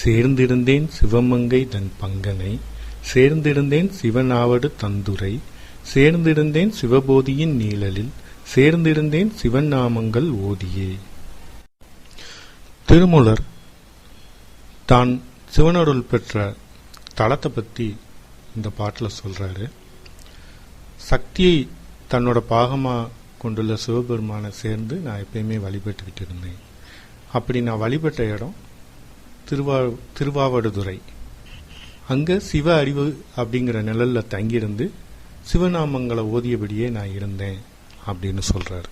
சேர்ந்திருந்தேன் சிவமங்கை தன் பங்கனை சேர்ந்திருந்தேன் சிவனாவடு தந்துரை சேர்ந்திருந்தேன் சிவபோதியின் நீழலில் சேர்ந்திருந்தேன் சிவன் நாமங்கள் ஓதியே. திருமூலர் தான் சிவனருள் பெற்ற தளத்தை பற்றி இந்த பாட்டில் சொல்கிறாரு சக்தியை தன்னோட பாகமாக கொண்டுள்ள சிவபெருமானை சேர்ந்து நான் எப்பயுமே வழிபட்டுக்கிட்டு இருந்தேன். அப்படி நான் வழிபட்ட இடம் திருவா திருவாவடுதுறை. அங்கே சிவ அறிவு அப்படிங்கிற நிழலில் தங்கியிருந்து சிவநாமங்களை ஓதியபடியே நான் இருந்தேன் அப்படின்னு சொல்கிறாரு